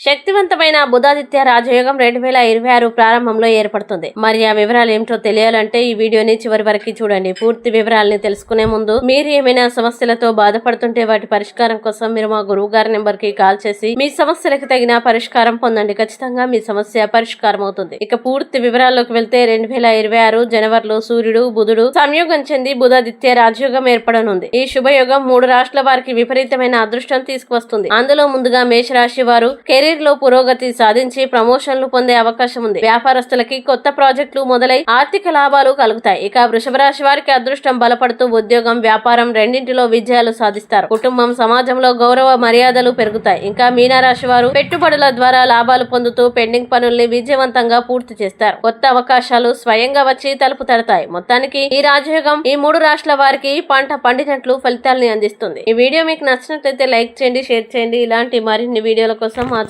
శక్తివంతమైన బుధాదిత్య రాజయోగం రెండు వేల ఇరవై ఆరు ప్రారంభంలో ఏర్పడుతుంది. మరి ఆ వివరాలు ఏమిటో తెలియాలంటే ఈ వీడియోని చివరి వరకు చూడండి. పూర్తి వివరాలని తెలుసుకునే ముందు మీరు ఏమైనా సమస్యలతో బాధపడుతుంటే వాటి పరిష్కారం కోసం మీరు మా గురువు గారి నెంబర్కి కాల్ చేసి మీ సమస్యలకు తగిన పరిష్కారం పొందండి. ఖచ్చితంగా మీ సమస్య పరిష్కారం అవుతుంది. ఇక పూర్తి వివరాల్లోకి వెళ్తే రెండు వేల ఇరవై ఆరు జనవరిలో సూర్యుడు బుధుడు సంయోగం చెంది బుధాదిత్య రాజయోగం ఏర్పడనుంది. ఈ శుభయోగం మూడు రాష్ట్రాల వారికి విపరీతమైన అదృష్టం తీసుకువస్తుంది. అందులో ముందుగా మేషరాశి వారు కెరీర్ లో పురోగతి సాధించి ప్రమోషన్లు పొందే అవకాశం ఉంది. వ్యాపారస్తులకి కొత్త ప్రాజెక్టులు మొదలై ఆర్థిక లాభాలు కలుగుతాయి. ఇక వృషభ రాశి వారికి అదృష్టం బలపడుతూ ఉద్యోగం వ్యాపారం రెండింటిలో విజయాలు సాధిస్తారు. కుటుంబం సమాజంలో గౌరవ మర్యాదలు పెరుగుతాయి. ఇంకా మీనారాశి వారు పెట్టుబడుల ద్వారా లాభాలు పొందుతూ పెండింగ్ పనుల్ని విజయవంతంగా పూర్తి చేస్తారు. కొత్త అవకాశాలు స్వయంగా వచ్చి తలుపు తడతాయి. మొత్తానికి ఈ రాజయోగం ఈ మూడు రాష్ట్రాల వారికి పంట పండినట్లు ఫలితాల్ని అందిస్తుంది. ఈ వీడియో మీకు నచ్చినట్లయితే లైక్ చేయండి షేర్ చేయండి. ఇలాంటి మరిన్ని వీడియోల కోసం మా